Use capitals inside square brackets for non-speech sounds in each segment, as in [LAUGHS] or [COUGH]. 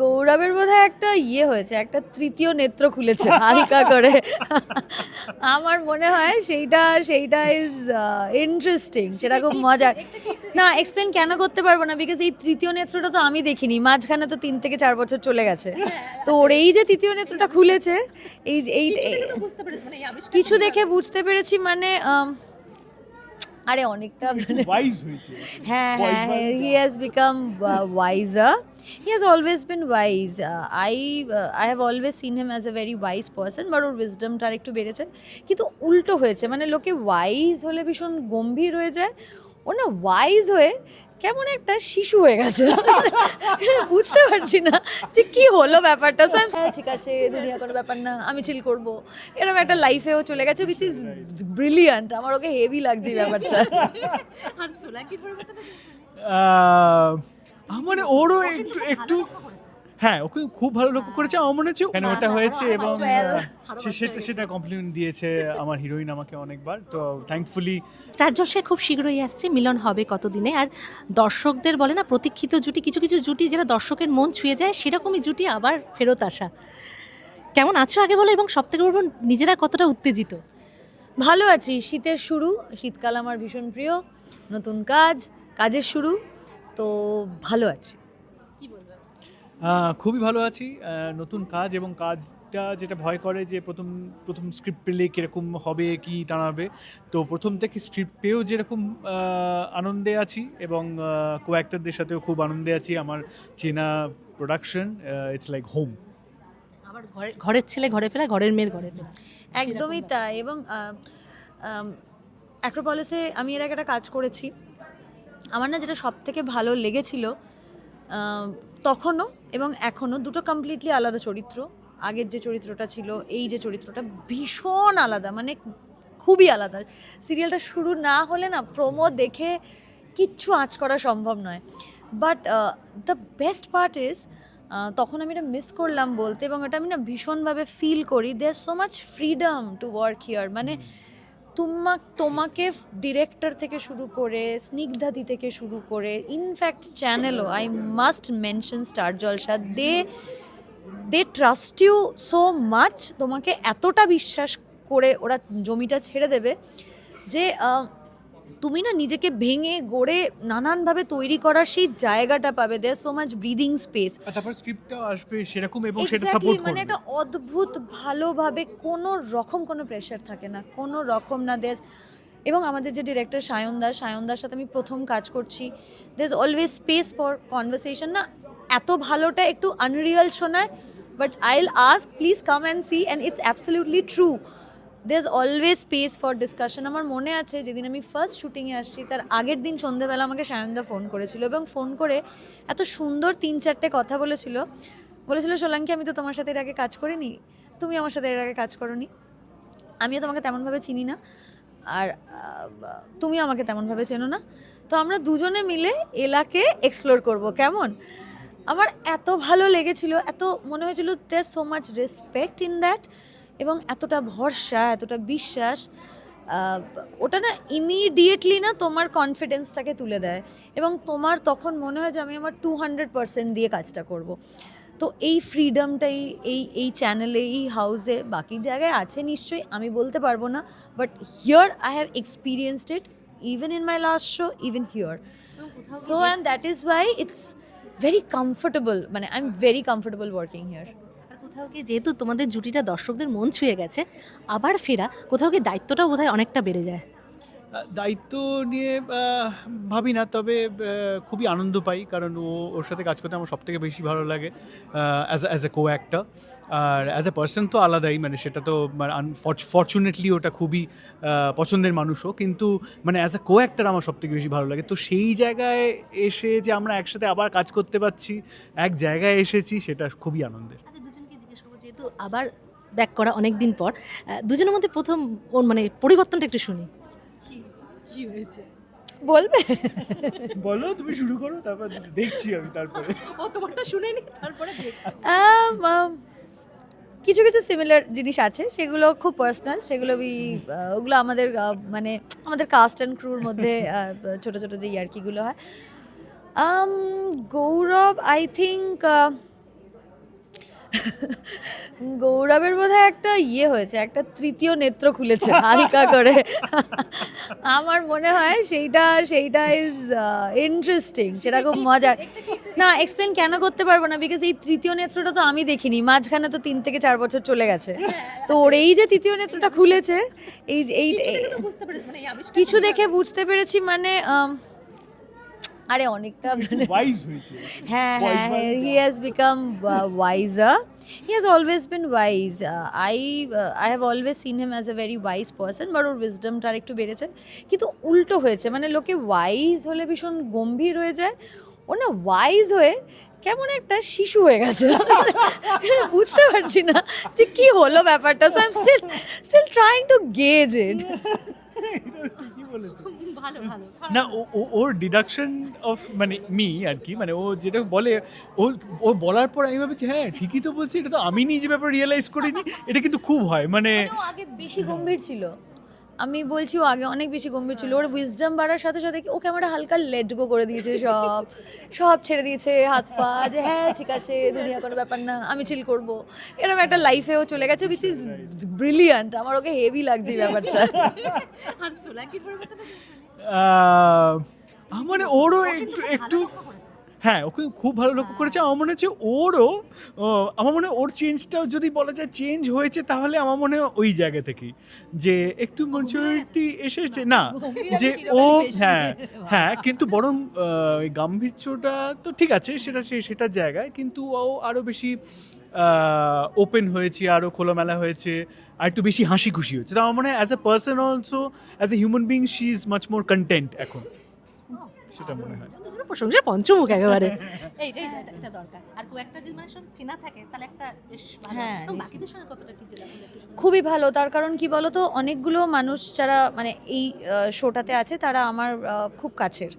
গৌরবের বোধহয় একটা ইয়ে হয়েছে একটা তৃতীয় নেত্র খুলেছে হালকা করে। আমার মনে হয় সেইটা সেইটা ইজ ইন্টারেস্টিং সেটা খুব মজার। না এক্সপ্লেন কেন করতে পারব না বিকজ এই তৃতীয় নেত্রটা তো আমি দেখিনি মাঝখানে তো তিন থেকে চার বছর চলে গেছে। তো ওর এই যে তৃতীয় নেত্রটা খুলেছে এই এই কিছু দেখে বুঝতে পেরেছি মানে আরে অনেকটা মানে ওয়াইজ হয়েছে। হ্যাঁ হ্যাঁ মানে he has become wiser he has always been wise I I have always seen him as a very wise person but ওর উইজডমটা আর একটু বেড়েছে। কিন্তু উল্টো হয়েছে মানে লোকে ওয়াইজ হলে ভীষণ গম্ভীর হয়ে যায়। ও না ওয়াইজ হয়ে কেমন একটা শিশু হয়ে গেছে। [LAUGHS] বুঝতে পারছি না যে কি হলো ব্যাপারটা। ঠিক আছে দুনিয়া কোনো ব্যাপার না আমি চিল করব। এরকম একটা লাইফেও চলে গেছে উইচ ইজ ব্রিলিয়ান্ট আমার ওকে হেভি লাগছে ব্যাপারটা। [LAUGHS] আর আমার ওরও একটু একটু হ্যাঁ ওকে খুব ভালো লক্ষ্য করেছে। আমার মনে হচ্ছে কেন ওটা হয়েছে এবং. সেটা সেটা কমপ্লিমেন্ট দিয়েছে আমার হিরোইন আমাকে অনেকবার। তো থ্যাঙ্কফুলি স্টার জলসে খুব শীঘ্রই আসছে মিলন হবে কতদিনে। আর দর্শকদের বলে না প্রতীক্ষিত জুটি কিছু কিছু জুটি যেটা দর্শকের মন ছুঁয়ে যায় সেরকমই জুটি আবার ফেরত আসা। কেমন আছো আগে বলো এবং সব থেকে বলব নিজেরা কতটা উত্তেজিত? ভালো আছি। শীতের শুরু শীতকাল আমার ভীষণ প্রিয় নতুন কাজ কাজের শুরু তো ভালো আছি। খুবই ভালো আছি। নতুন কাজ এবং কাজটা যেটা ভয় করে যে প্রথম প্রথম স্ক্রিপ্ট পেলে কীরকম হবে কি দাঁড়াবে। তো প্রথম থেকে স্ক্রিপ্ট পেয়েও যেরকম আনন্দে আছি এবং কো অ্যাক্টরদের সাথেও খুব আনন্দে আছি। আমার চেনা প্রোডাকশন ইটস লাইক হোম আবার ঘরে ঘরের ছেলে ঘরে ফেলা ঘরের মেয়ের ঘরে ফেলা। একদমই তাই এবং অ্যাক্রোপলিসে আমি এর আগে একটা কাজ করেছি। আমার না যেটা সব থেকে ভালো লেগেছিল তখনও এবং এখনও দুটো কমপ্লিটলি আলাদা চরিত্র। আগের যে চরিত্রটা ছিল, এই যে চরিত্রটা ভীষণ আলাদা মানে খুবই আলাদা। সিরিয়ালটা শুরু না হলে না প্রোমো দেখে কিচ্ছু আঁচ করা সম্ভব নয়। But the best part is তখন আমি এটা মিস করলাম বলতে, এবং এটা আমি না ভীষণভাবে ফিল করি। There so much freedom to work here মানে তোমা তোমাকে ডিরেক্টর থেকে শুরু করে, স্নিগ্ধাদি থেকে শুরু করে in fact চ্যানেলও I must mention Star Jalsha they they trust you so much তোমাকে এতটা বিশ্বাস করে ওরা জমিটা ছেড়ে দেবে যে তুমি না নিজেকে ভেঙে গড়ে নানানভাবে তৈরি করার সেই জায়গাটা পাবে। There so much breathing space তারপর স্ক্রিপ্টটাও আসবে সেরকম এবং সেটা সাপোর্ট মানে একটা অদ্ভুত ভালোভাবে কোনো রকম কোনো প্রেশার থাকে না কোনো রকম না। দেশ এবং আমাদের যে ডিরেক্টর সায়ন দাস সায়ন দাস সাথে আমি প্রথম কাজ করছি। There is always space for conversation না এত ভালোটা একটু আনরিয়াল শোনায় but I will ask please come and see and it's absolutely true is always space for discussion আমার মনে আছে, যেদিন আমি ফার্স্ট শুটিংয়ে আসছি, তার আগের দিন সন্ধ্যেবেলা আমাকে সায়নদা ফোন করেছিল এবং ফোন করে এত সুন্দর তিন চারটে কথা বলেছিল। বলেছিল, সোলাঙ্কি, আমি তো তোমার সাথে এর আগে কাজ করিনি। তুমি আমার সাথে এর আগে কাজ করনি। আমিও তোমাকে তেমনভাবে চিনি না। আর তুমিও আমাকে তেমনভাবে চেনো না। তো আমরা দুজনে মিলে এলাকে এক্সপ্লোর করব। কেমন? আমার এত ভালো লেগেছিল, এত মনে হয়েছিল there so much respect in that এবং এতটা ভরসা, এতটা বিশ্বাস ওটা না ইমিডিয়েটলি না তোমার কনফিডেন্সটাকে তুলে দেয়। এবং তোমার তখন মনে হয় যে আমি আমার টু হান্ড্রেড পার্সেন্ট দিয়ে কাজটা করব। তো এই ফ্রিডমটাই এই এই চ্যানেলে এই হাউসে বাকি জায়গায় আছে নিশ্চয়ই, আমি বলতে পারব না but here I have experienced it even in my last show even here so and that is why it's very comfortable মানে I am very comfortable working here কোথাও গিয়ে যেহেতু তোমাদের জুটিটা দর্শকদের মন ছুঁয়ে গেছে আবার ফেরা কোথাও গিয়ে দায়িত্বটাও বোধহয় অনেকটা বেড়ে যায়। দায়িত্ব নিয়ে ভাবি না তবে খুবই আনন্দ পাই কারণ ও ওর সাথে কাজ করতে আমার সব থেকে বেশি ভালো লাগে as as a co actor R as a person তো আলাদাই মানে সেটা তো ফর্চুনেটলি ওটা খুবই পছন্দের মানুষও কিন্তু মানে অ্যাজ এ কো অ্যাক্টার আমার সব থেকে বেশি ভালো লাগে। তো সেই জায়গায় এসে যে আমরা একসাথে আবার কাজ করতে পারছি এক জায়গায় এসেছি সেটা খুবই আনন্দের। যেহেতু আবার ব্যাক করা অনেক দিন পর দুজনের মধ্যে প্রথম ওর মানে পরিবর্তনটা একটু শুনি। কি হয়েছে? বলবে? বলো তুমি শুরু করো তারপর দেখছি আমি তারপরে। ও তোমারটা শুনেনি তারপরে Um, um, কিছু কিছু সিমিলার জিনিস আছে সেগুলো খুব পার্সোনাল সেগুলো ওই আহ, ওগুলো আমাদের মানে আমাদের কাস্ট অ্যান্ড ক্রুর মধ্যে ছোট ছোট যে ইয়ার্কিগুলো হয়। গৌরব আই থিঙ্ক গৌরবের বোধহয় একটা ইয়ে হয়েছে একটা তৃতীয় নেত্র খুলেছে হালকা করে। আমার মনে হয় সেইটা সেইটা ইজ ইন্টারেস্টিং সেটা খুব মজার। না এক্সপ্লেন কেন করতে পারব না বিকজ এই তৃতীয় নেত্রটা তো আমি দেখিনি মাঝখানে তো তিন থেকে চার বছর চলে গেছে। তো ওর এই যে তৃতীয় নেত্রটা খুলেছে এই এই মানে কিছু দেখে বুঝতে পেরেছি মানে আরে অনেকটা [LAUGHS] মানে ওয়াইজ হয়েছে। হ্যাঁ হ্যাঁ he. Has become wiser he has always been wise I I have always seen him as a very wise person but ওর উইজডমটা আর একটু বেড়েছে। কিন্তু উল্টো হয়েছে মানে লোকে ওয়াইজ হলে ভীষণ গম্ভীর হয়ে যায়। ও না ওয়াইজ হয়ে কেমন একটা শিশু হয়ে গেছে। বুঝতে পারছি না যে কি হলো ব্যাপারটা। So I am still still trying to gauge it বলেছে ভালো ভালো না ওর ডিডাকশন অফ মানে মি আর কি মানে ও যেটা বলে ও ও বলার পর আমি ভাবছি হ্যাঁ ঠিকই তো বলছি এটা তো আমি নিজে ব্যাপার রিয়েলাইজ করিনি এটা কিন্তু খুব হয় মানে আগে বেশি গম্ভীর ছিল। আমি বলছি ও আগে অনেক বেশি গম্ভীর ছিল। ওর উইজডম বাড়ার সাথে সাথে ও ক্যামেরা হালকা লেট গো করে দিয়েছে সব। সব ছেড়ে দিয়েছে হাত পা যে হ্যাঁ ঠিক আছে দুনিয়া কোনো ব্যাপার না আমি চিল করব। এরকম একটা লাইফেও চলে গেছে উইচ ইজ ব্রিলিয়ান্ট আমার ওকে হেভি লাগছে এই ব্যাপারটা। আর সোলাঙ্কির আমার মানে ওরও একটু একটু হ্যাঁ ওকে খুব ভালো লক্ষ্য করেছে। আমার মনে হচ্ছে ওরও আমার মনে হয় ওর চেঞ্জটাও যদি বলা যায় চেঞ্জ হয়েছে তাহলে আমার মনে হয় ওই জায়গা থেকেই। যে একটু ম্যাচুরিটি এসেছে না [LAUGHS] যে ও হ্যাঁ হ্যাঁ কিন্তু বরং ওই গাম্ভীর্যটা তো ঠিক আছে সেটা সে- সেটার জায়গায় কিন্তু ও আরও বেশি ওপেন হয়েছে আরও খোলামেলা হয়েছে আর একটু বেশি হাসি খুশি হচ্ছে তো আমার মনে হয় as a person also as a human being she is much more content এখন। সেটা মনে হয়। প্রশংসা পঞ্চমুখ একেবারে। এইটাই এটা- দরকার। আর কেউ একটা যদি মানে সব চেনা থাকে তাহলে একটা বেশ ভালো। হ্যাঁ, বাকিদের সঙ্গে কতটা কি। খুবই ভালো। তার কারণ কি বলতো অনেকগুলো মানুষ যারা মানে এই শোটাতে আছে তারা আমার খুব কাছের।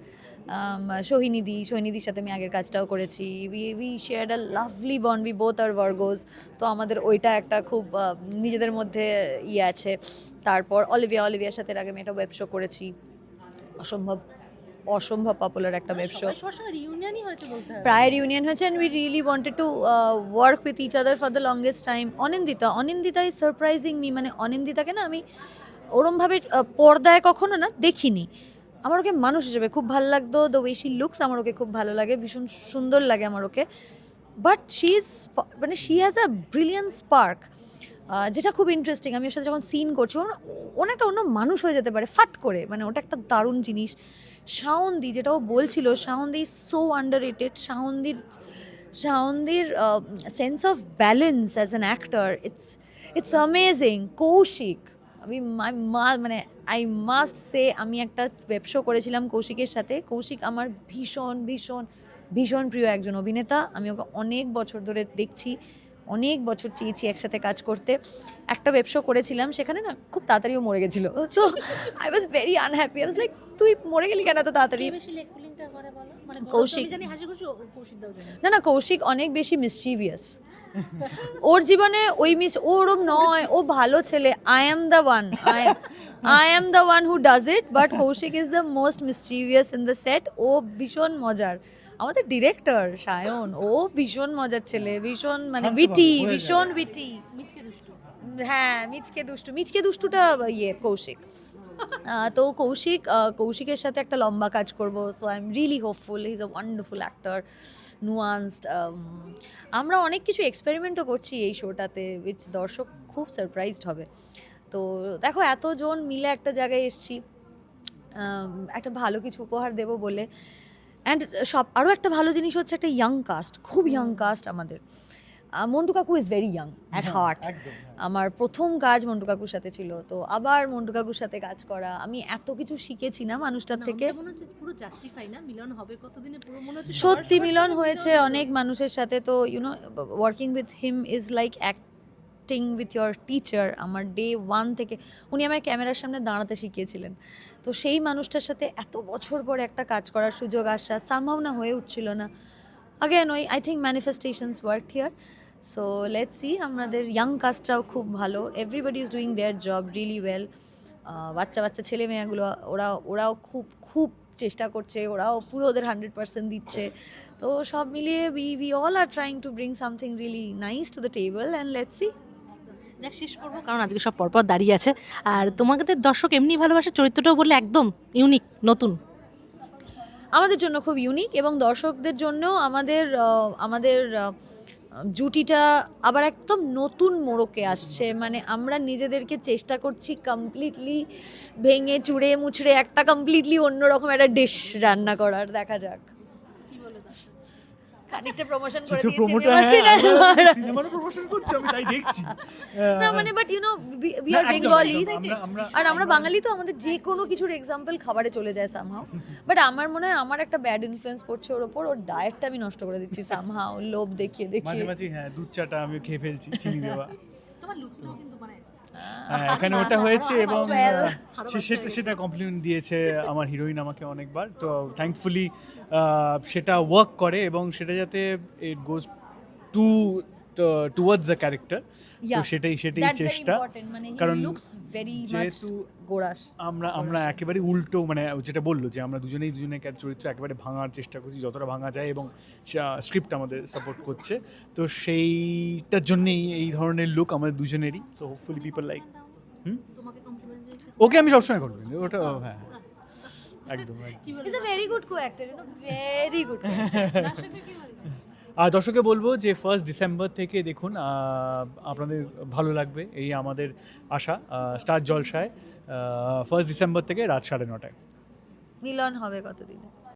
সোহিনীদি সোহিনীদির সাথে আমি আগের কাজটাও করেছি। We we share a lovely bond be both R Virgos তো আমাদের ওইটা একটা খুব নিজেদের মধ্যে ইয়ে আছে। তারপর অলিভিয়া অলিভিয়ার সাথে আগে আমি একটা ওয়েব শো করেছি। অসম্ভব। অসম্ভব পপুলার একটা ওয়েব শো প্রায় রিউনিয়ন হয়েছে and we really wanted to work with each other for the longest time Anindita Anindita is surprising me মানে অনিন্দিতাকে না আমি ওরমভাবে পর্দায় কখনো না দেখিনি। আমার ওকে মানুষ হিসেবে খুব ভালো লাগতো দ্য ওয়ে শি লুকস আমার ওকে খুব ভালো লাগে ভীষণ সুন্দর লাগে আমার ওকে। বাট শি ইজ মানে she has a brilliant spark যেটা খুব ইন্টারেস্টিং আমি ওর সাথে যখন সিন করছি ওর একটা অন্য মানুষ হয়ে যেতে পারে ফাট করে মানে ওটা একটা দারুণ জিনিস। শাওন্দি যেটা ও বলছিল শাওন্দি সো আন্ডার রেটেড শাওন্দির শাওন্দির sense of balance as an actor it's it's amazing Koushik, আমি মা- মানে আই মাস্ট সে আমি একটা ওয়েব শো করেছিলাম কৌশিকের সাথে, কৌশিক আমার ভীষণ ভীষণ ভীষণ প্রিয় একজন অভিনেতা, আমি ওকে অনেক বছর ধরে দেখছি। অনেক বছর চেয়েছি একসাথে কাজ করতে। একটা ওয়েব শো করেছিলাম সেখানে না খুব তাড়াতাড়িও মরে গেছিল। So I was very unhappy I was like তুই মরে গেলি কেন এত তাড়াতাড়ি? মানে কৌশিক। না না কৌশিক অনেক বেশি মিসচিভিয়াস ওর জীবনে ওই মিস ও ওরম নয় ও ভালো ছেলে। I am the one I am the one who does it but Koushik is the most mischievous in the set ও ভীষণ মজার। আমাদের ডিরেক্টর সায়ন। ও ভীষণ মজার ছেলে ভীষণ মানে বিটি ভীষণ বিটি হ্যাঁ মিচকে দুষ্টু। মিচকে দুষ্টুটা ইয়ে কৌশিক। তো কৌশিক কৌশিকের সাথে একটা লম্বা কাজ করব so I am really hopeful is a wonderful actor nuanced আমরা অনেক কিছু এক্সপেরিমেন্টও করছি এই শোটাতে উইচ দর্শক খুব সারপ্রাইজড হবে। তো দেখো এতজন মিলে একটা জায়গায় এসছি একটা ভালো কিছু উপহার দেব বলে। অ্যান্ড সব আরও একটা ভালো জিনিস হচ্ছে একটা ইয়াং কাস্ট খুব ইয়াং কাস্ট আমাদের। মন্টু কাকু is very young at heart আমার প্রথম কাজ মন্টু কাকুর সাথে ছিল তো আবার মন্টু কাকুর সাথে কাজ করা। আমি এত কিছু শিখেছি না মানুষটার থেকে। সত্যি মিলন হয়েছে অনেক মানুষের সাথে তো you know working with him is like acting with your teacher আমার ডে ওয়ান থেকে, উনি আমায় ক্যামেরার সামনে দাঁড়াতে শিখিয়েছিলেন। তো সেই মানুষটার সাথে এত বছর পর একটা কাজ করার সুযোগ আসা সম্ভাবনা হয়ে উঠছিল না। আগেন ওই I think manifestations work here so let see আমাদের ইয়াং কাস্টটাও খুব ভালো। Everybody is doing their job really well বাচ্চা বাচ্চা ছেলে মেয়েগুলো, ওরা, ওরাও খুব খুব চেষ্টা করছে, ওরাও পুরো ওদের হান্ড্রেড পার্সেন্ট দিচ্ছে। তো সব মিলিয়ে we we all are trying to bring something really nice to the table and let's see যাক শেষ করব, কারণ আজকে সব পরপর দাঁড়িয়ে আছে। আর তোমাদের দর্শক এমনি ভালোবাসে, চরিত্রটাও বললে একদম ইউনিক নতুন। আমাদের জন্য খুব ইউনিক এবং দর্শকদের জন্য আমাদের আমাদের জুটিটা আবার একদম নতুন মোড়কে আসছে। মানে আমরা নিজেদেরকে চেষ্টা করছি কমপ্লিটলি ভেঙে, চুড়ে, মুচড়ে, একটা কমপ্লিটলি অন্যরকম একটা ডিশ রান্না করার, দেখা যাক। খানিকটা প্রমোশন করে দিয়েছি হ্যাঁ, [LAUGHS] সিনেমার। promotion করছি, আমি তাই দেখছি। [LAUGHS] না মানে but you know we are আমরা- আর আমরা বাঙালি তো আমাদের যে কোনো কিছুর এক্সাম্পল খাবারে চলে যায় সামহাও বাট আমার মনে হয় আমার একটা ব্যাড ইনফ্লুয়েন্স পড়ছে ওর ওপর ওর ডায়েটটা আমি নষ্ট করে দিচ্ছি সামহাও লোভ দেখিয়ে মাঝে দেখিয়ে মাঝে হ্যাঁ দুধ চাটা আমি খেয়ে ফেলছি চিনি দেওয়া [LAUGHS] তোমার লুকসটাও কিন্তু এখানে ওটা হয়েছে এবং সে- সেটা সেটা কমপ্লিমেন্ট দিয়েছে আমার হিরোইন আমাকে অনেকবার। তো থ্যাঙ্কফুলি সেটা ওয়ার্ক করে এবং সেটা যাতে it goes to towards the character তো সেটাই সেটাই চেষ্টা। মানে কারণ লুকস ভেরি মাচ যেহেতু গোড়াস আমরা আমরা একেবারে উল্টো মানে যেটা বলল যে আমরা দুজনেই দুজনের ক্যার- চরিত্র একেবারে ভাঙার চেষ্টা করছি যতটা ভাঙা যায় এবং স্ক্রিপ্ট আমাদের সাপোর্ট করছে। তো সেইটার জন্যেই এই ধরনের লুক আমাদের দুজনেরই। So hopefully people like hmm? তোমাকে কমপ্লিমেন্ট দিয়েছে। ওকে আমি সবসময় করব ওটা হ্যাঁ একদম [LAUGHS] একদম। Is a very good co actor you know very good দর্শককে কি দর্শকে বলব যে ফার্স্ট ডিসেম্বর থেকে দেখুন আপনাদের ভালো লাগবে, এই আমাদের আশা স্টার জলসায় ফার্স্ট ডিসেম্বর থেকে রাত সাড়ে নটায়। মিলন হবে কতদিনে?